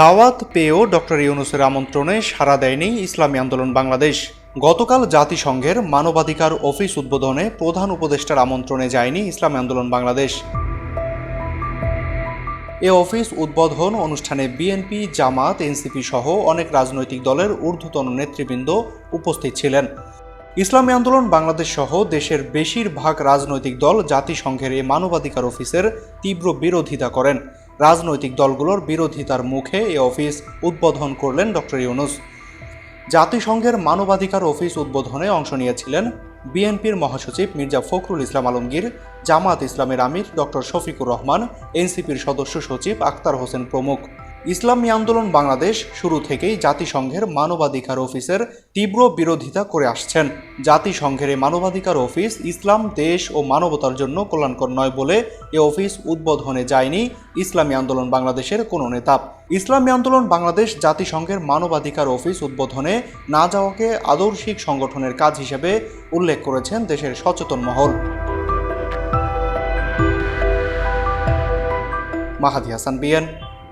দাওয়াত পেয়েও ডক্টর ইউনুসের আমন্ত্রণে সাড়া দেয়নি ইসলামী আন্দোলন বাংলাদেশ। গতকাল জাতিসংঘের মানবাধিকার অফিস উদ্বোধনে প্রধান উপদেষ্টার আমন্ত্রণে যায়নি ইসলামী আন্দোলন বাংলাদেশ। এ অফিস উদ্বোধন অনুষ্ঠানে বিএনপি, জামাত, এনসিপি সহ অনেক রাজনৈতিক দলের ঊর্ধ্বতন নেতৃবৃন্দ উপস্থিত ছিলেন। ইসলামী আন্দোলন বাংলাদেশ সহ দেশের বেশিরভাগ রাজনৈতিক দল জাতিসংঘের এই মানবাধিকার অফিসের তীব্র বিরোধিতা করেন। রাজনৈতিক দলগুলোর বিরোধিতার মুখে এ অফিস উদ্বোধন করলেন ডক্টর ইউনুস। জাতিসংঘের মানবাধিকার অফিস উদ্বোধনে অংশ নিয়েছিলেন বিএনপির মহাসচিব মির্জা ফখরুল ইসলাম আলমগীর, জামাত ইসলামের আমির ডক্টর শফিকুর রহমান, এনসিপির সদস্য সচিব আক্তার হোসেন প্রমুখ। ইসলামী আন্দোলন বাংলাদেশ শুরু থেকেই জাতিসংঘের মানবাধিকার অফিসের তীব্র বিরোধিতা করে আসছেন। জাতিসংঘের এই মানবাধিকার অফিস ইসলাম, দেশ ও মানবতার জন্য কল্যাণকর নয় বলে এ অফিস উদ্বোধনে যায়নি ইসলামী আন্দোলন বাংলাদেশের কোনো নেতা। ইসলামী আন্দোলন বাংলাদেশ জাতিসংঘের মানবাধিকার অফিস উদ্বোধনে না যাওয়াকে আদর্শিক সংগঠনের কাজ হিসেবে উল্লেখ করেছেন দেশের সচেতন মহল। Mahadi Hasan BN